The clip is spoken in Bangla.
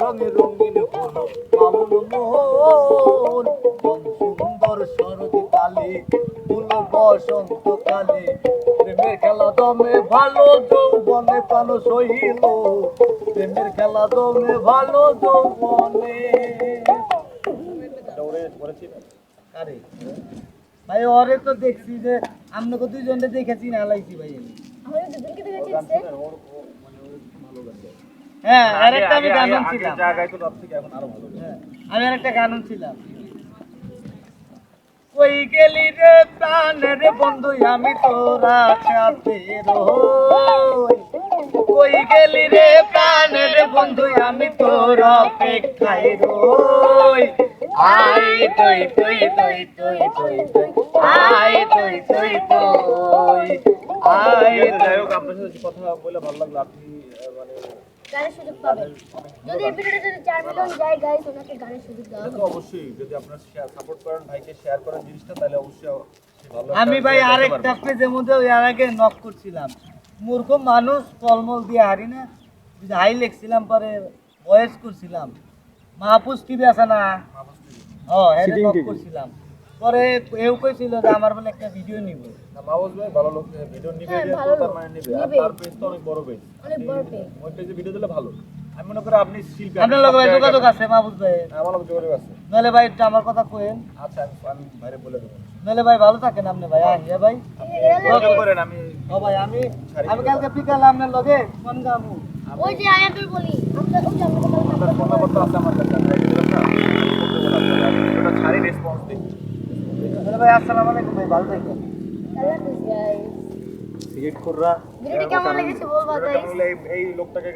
রঙে রঙিন মোহন। কোন সুন্দর শরৎ কালে ফুল বসন্ত কালে। প্রেমের খেলা দমে ভালো যৌবনে প্রাণ সহিল। প্রেমের খেলা দমে ভালো যৌবনে। আরে ভাই ওরে তো দেখছি যে আপনাকে দুইজনকে দেখেছি না লাইছি ভাই। আমি হ্যাঁ আরেকটা আমি গান ছিলাম যা গাইতো তার থেকে এখন আরও ভালো। হ্যাঁ, আমি আরেকটা গান ছিলাম কই গেলি রে প্রাণের বন্ধু আমি তোরা সাথে কই গেলি রে প্রাণের বন্ধু আমি তোর অপেক্ষায় রই। আই তুই তুই তুই তুই তুই তুই আই তুই তুই তুই। আই যাই হোক আপনার সাথে কথা বলে ভালো লাগল। আপনি গানের সুযোগ পাবেন যদি এই ভিডিওটা যদি চার মিলিয়ন যায় গাইস ওনাকে গানের সুযোগ দেওয়া হবে। অবশ্যই যদি আপনারা সাপোর্ট করেন ভাইকে শেয়ার করেন জিনিসটা তাহলে অবশ্যই আমি ভাই আরেকটা। পেজের মধ্যে এর আগে নক করছিলাম। মূর্খ মানুষ ফলমূল দিয়ে হারি না। হাই লিখছিলাম পরে ভয়েস করছিলাম। মাহফুজ টিভি আছে না? এটা নক করছিলাম। পরে এও কইছিল যে আমার বলে একটা ভিডিও নিব। না, মাহবুব ভাই ভালো লোক ভিডিও নিবে হ্যাঁ, ভালো তার মানে নিবে। আর। তার পেজ তো অনেক বড় পেজ অনেক বড় page। ওই পেজে ভিডিও দিলে ভালো। আমি মনে করি আপনি শিল্পী আপনার লোক ভাই যোগাযোগ আছে মাহফুজ ভাই? আমার লোক যোগাযোগ আছে। নইলে ভাই একটু আমার কথা কোয়েন আচ্ছা আমি আমি বাইরে বলে দেবো। নইলে ভাই ভালো থাকেন আপনি ভাই আহিয়া ভাই। যোগাযোগ করেন আমি ও ভাই আমি আমি কালকে বিকালে আপনার লগে কোন গামু ওই যে আয়াতুল বলি। আপনার ফোন নাম্বার আছে আমার কাছে আমি রেখে দিলাম না আমি ভিডিওটা ছাড়ি রেসপন্স দেখি নইলে ভাই আসসালামু আলাইকুম ভাই ভালো থাকেন। সিগারেট কররা ভিডিওটি কেমন লেগেছে বলবা গাইস এই লোকটাকে